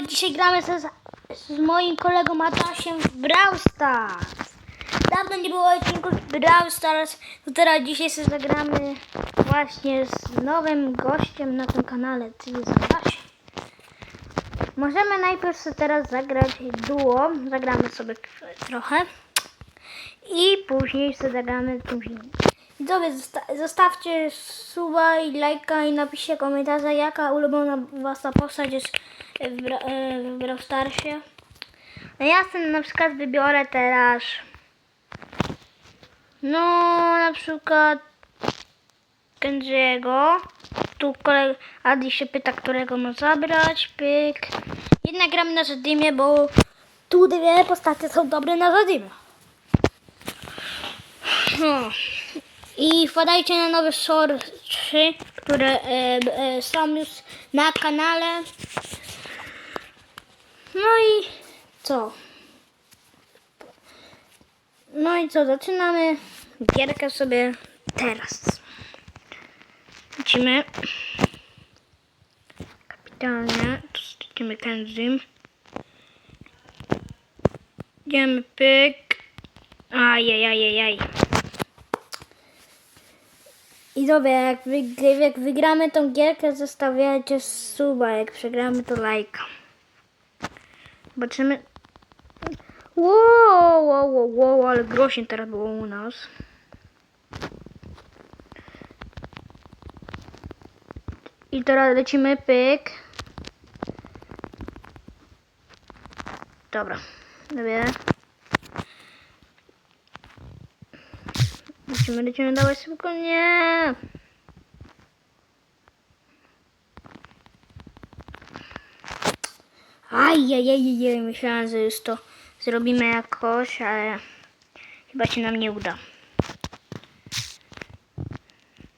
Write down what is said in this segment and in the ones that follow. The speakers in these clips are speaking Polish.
dzisiaj gramy ze, z moim kolegą Atasiem w Brawl Stars. Dawno nie było odcinków w Brawl Stars, to teraz dzisiaj sobie zagramy właśnie z nowym gościem na tym kanale, czyli z Atasiem. Możemy najpierw sobie teraz zagrać duo, zagramy sobie trochę i później sobie zagramy innym. Widzowie, zosta- zostawcie suba i lajka i napiszcie komentarza, jaka ulubiona wasza postać jest w, Bra- e, Brawl Starsie. No ja sobie na przykład wybiorę teraz no na przykład Kenjiego. Tu kolega Adi się pyta, którego ma zabrać. Pyk. Jednak gramy na Zadymie, bo tu dwie postacie są dobre na Zadymie. Hmm. I wpadajcie na nowe short 3, które e, e, są już na kanale. No i co? No i co? Zaczynamy gierkę sobie teraz. Lecimy. Kapitalnie. Tu lecimy Kenzim. Idziemy pyk. Ajajajajaj. I dobra, jak, wyg- jak wygramy tą gierkę, zostawiajcie suba, jak przegramy to lajka. Zobaczymy. Wow, wow, wow, wow, ale groźnie teraz było u nas. I teraz lecimy pyk. Dobra, dobra. Lecimy, lecimy, dawaj szybko, nie! Ajajajajaj, myślałam, że już to zrobimy jakoś, ale chyba się nam nie uda.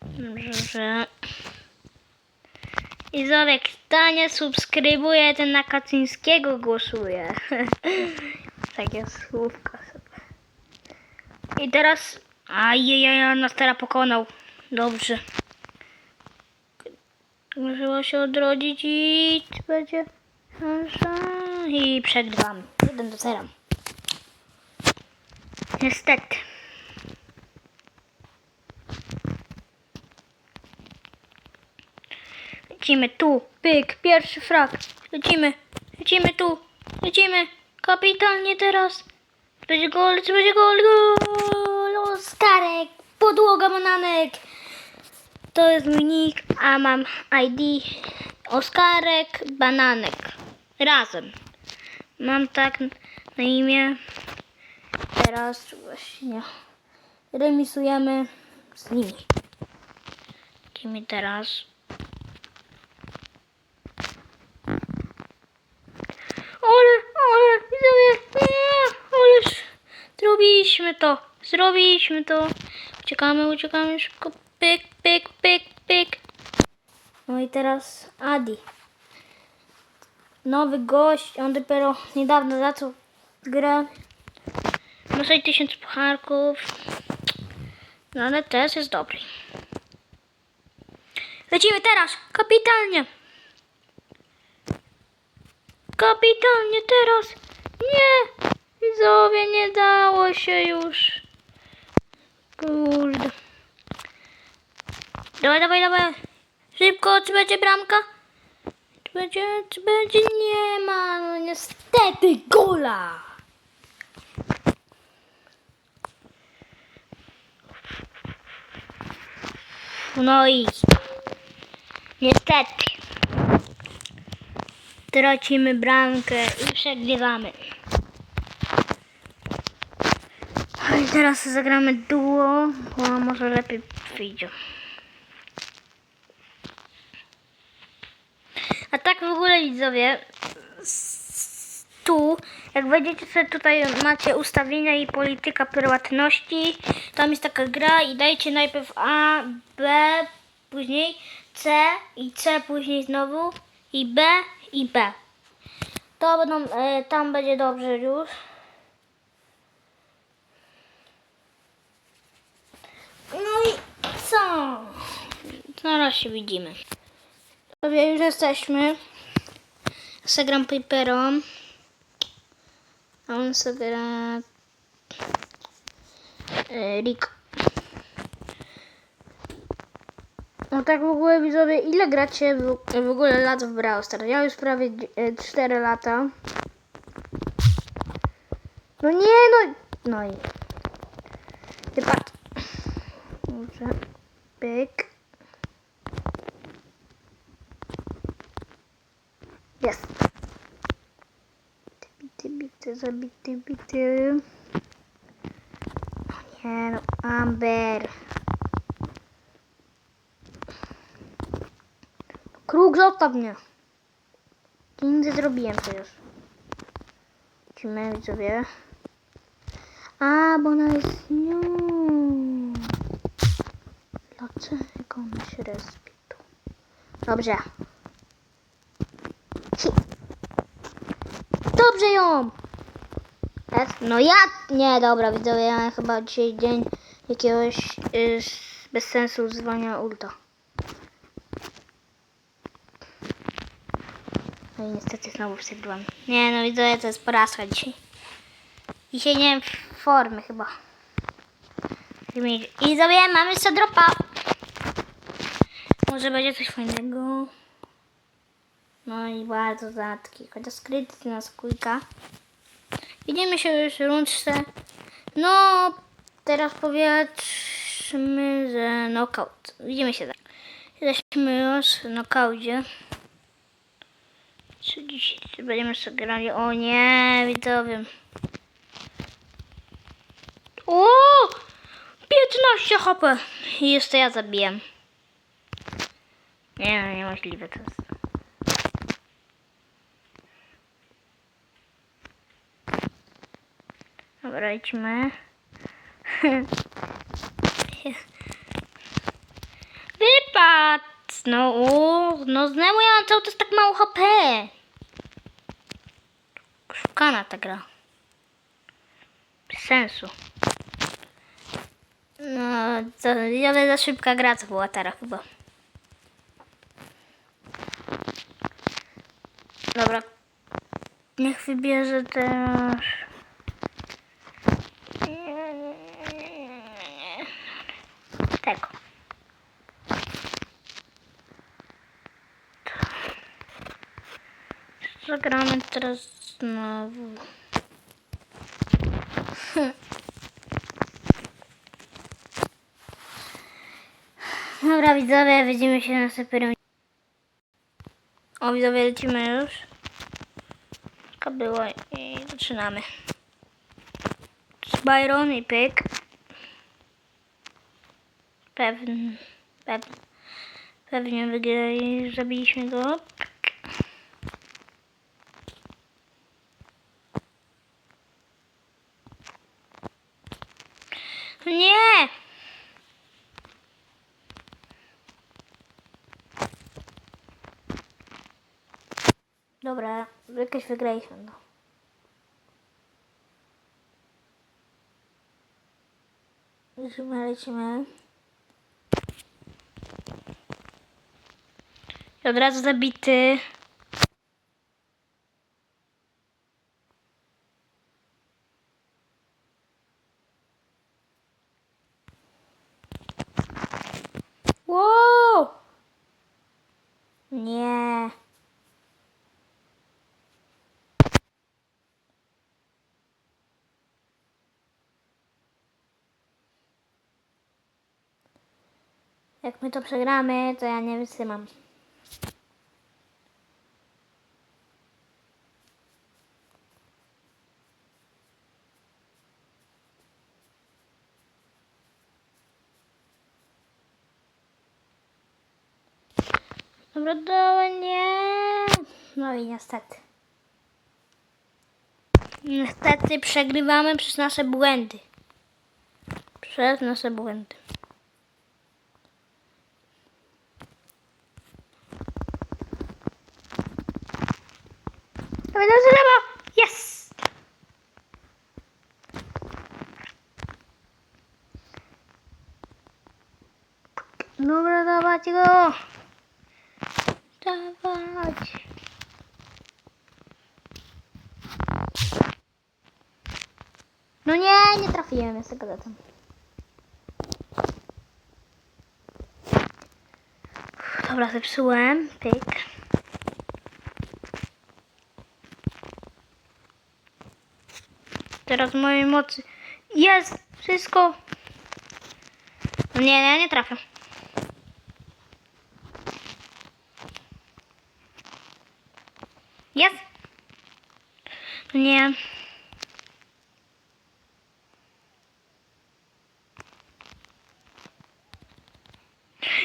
Dobrze. I Zorek, kto nie subskrybuje, ten na Kaczyńskiego głosuje. Takie słówka sobie. I teraz... Ajajaj, on nas teraz pokonał. Dobrze. Możemy się odrodzić i będzie szansa. I przegrywam. 1 do 0. Niestety. Lecimy tu. Pyk. Pierwszy frak. Lecimy. Lecimy tu. Lecimy. Kapitalnie teraz. Będzie gol, będzie gol, gol. Oskarek. Podłoga bananek. To jest mój nick, a mam ID Oskarek Bananek. Razem. Mam tak na imię. Teraz właśnie remisujemy z nimi. Kimi teraz. Ale, ale, widzowie, nie, ależ zrobiliśmy to, zrobiliśmy to. Uciekamy, uciekamy szybko, pyk, pyk, pyk, pyk. No i teraz Adi. Nowy gość, on dopiero niedawno zaczął grę. Ma 6000 pucharków. No ale też jest dobry. Lecimy teraz, kapitalnie. Kapitalnie teraz. Nie, widzowie, nie dało się już. Kurde. Dawaj, dawaj, dawaj. Szybko, czy będzie bramka? Czy będzie, czy będzie? Nie ma, no niestety, gola. No i niestety tracimy bramkę i przegrywamy. A i teraz zagramy duo, bo może lepiej wyjdzie. A tak w ogóle widzowie, tu, jak wejdziecie sobie tutaj, macie ustawienia i polityka prywatności, tam jest taka gra i dajcie najpierw A, B, później C i C później znowu i B i B. To będą, e, tam będzie dobrze już. No i co? Zaraz się widzimy. Sobie już jesteśmy. Zagram Piperą. A on sobie gra... e, Rick. No tak w ogóle widzowie, ile gracie w, w ogóle lat w Brawl Stars? Ja już prawie e, 4 lata. No nie no! No i... Ty. Dobrze. Pyk. Jest. Bity, bity, zabity, bity. No nie no, Amber. Kruk, zostaw mnie. Nie zrobiłem przecież. Lecimy widzowie. A, bo ona jest nią. Dlaczego ona się? Dobrze. Dobrze ją! No ja... Nie, dobra, widzowie, ja chyba dzisiaj dzień jakiegoś y, bez sensu używania ulta. No i niestety znowu przegrałam. Nie, no widzowie, to jest porażka dzisiaj. Dzisiaj nie mam formy chyba. I widzowie, mamy jeszcze dropa. Może będzie coś fajnego. No i bardzo rzadki. Chociaż skryty na skójka. Widzimy się już w rundce. No, teraz powiedzmy, że knockout. Widzimy się tak. Jesteśmy już w knockaucie. Czy dzisiaj będziemy sobie grali? O nie, widzowie. O! 15 HP! I jeszcze ja zabiję. Nie, no, niemożliwe to jest. Dobra, idźmy. Wypad! No, o, no znowu ja mam cały czas tak mało HP. Szukana ta gra. Bez sensu. No, to ja za szybka gra co była teraz chyba. Dobra. Niech wybierze teraz. Tego. Zagramy teraz znowu. Dobra widzowie, widzimy się na super. O widzowie, lecimy już. Taka było i zaczynamy. Byron i pyk. Pewnie, pewnie, pewnie wygrali, zabiliśmy go. Nie! Dobra, jakoś wygraliśmy no. Lecimy, lecimy. I od razu zabity. Wow! Nie. Jak my to przegramy, to ja nie wytrzymam. Dobra, dobra, nie. No i niestety. Niestety przegrywamy przez nasze błędy. Przez nasze błędy. Dawaj do drzewa! Yes! Dobra, dawać go! Dawać! No nie, nie trafiłem, jest tylko zatem. Dobra, zepsułem. Pyk. Teraz mojej mocy. Jest! Wszystko! No nie, nie, nie trafię. Jest! No nie.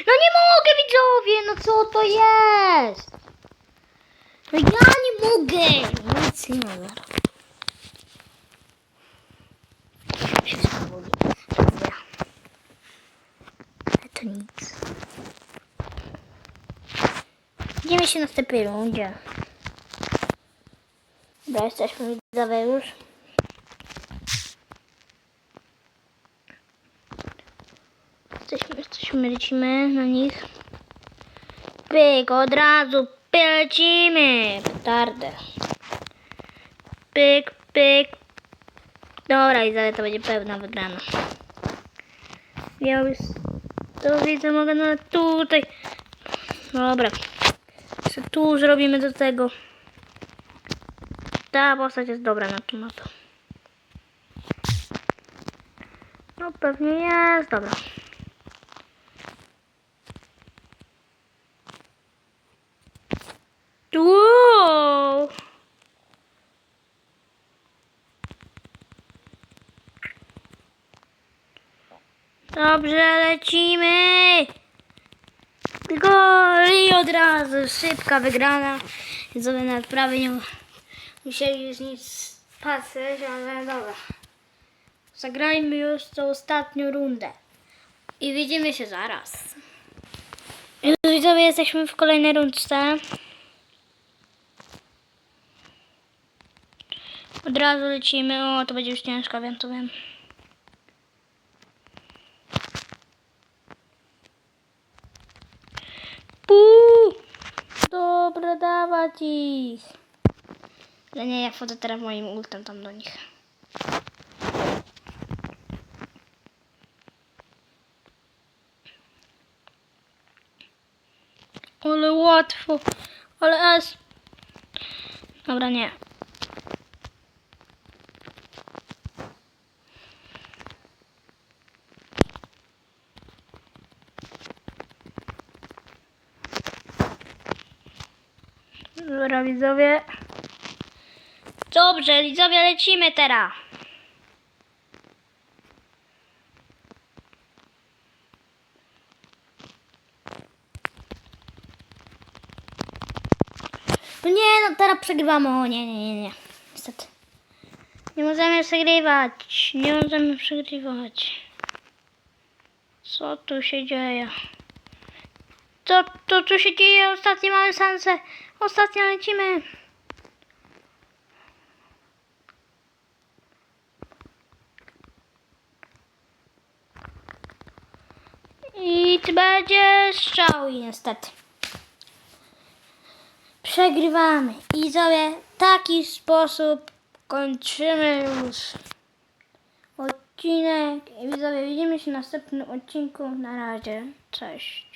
No nie mogę widzowie, no co to jest? No ja nie mogę. Nic nie mogę. Wszystko boli. Dobra. Ale to nic. Widzimy się na następnej rundzie. Dobra, jesteśmy widzowie już. Jesteśmy, jesteśmy, lecimy na nich. Pyk, od razu lecimy. Petardę. Pyk, pyk. Dobra, i to będzie pełna wygrana. Ja już to widzę, mogę na tutaj. Dobra. Tu zrobimy do tego? Ta postać jest dobra na tą mapę. No pewnie jest, dobra. Wow! Dobrze, lecimy! Tylko i od razu szybka wygrana. Widzowie nawet prawie nie musieli już nic patrzeć, ale dobra. Zagrajmy już tą ostatnią rundę. I widzimy się zaraz. Widzowie jesteśmy w kolejnej rundce. Od razu lecimy. O, to będzie już ciężko, wiem, to wiem. Puu! Dobra, ich. Ale nie, ja wchodzę teraz moim ultem tam do nich. Ale łatwo. Ale S. Dobra, nie. Widzowie. Dobrze, widzowie, lecimy teraz. No nie, no teraz przegrywamy. O nie, nie, nie, nie. Niestety. Nie możemy przegrywać. Nie możemy przegrywać. Co tu się dzieje? Co to tu się dzieje? Ostatnie mamy szansę. Ostatnio lecimy. I to będzie strzał niestety. Przegrywamy. I sobie w taki sposób kończymy już odcinek. I widzowie, widzimy się w następnym odcinku. Na razie. Cześć.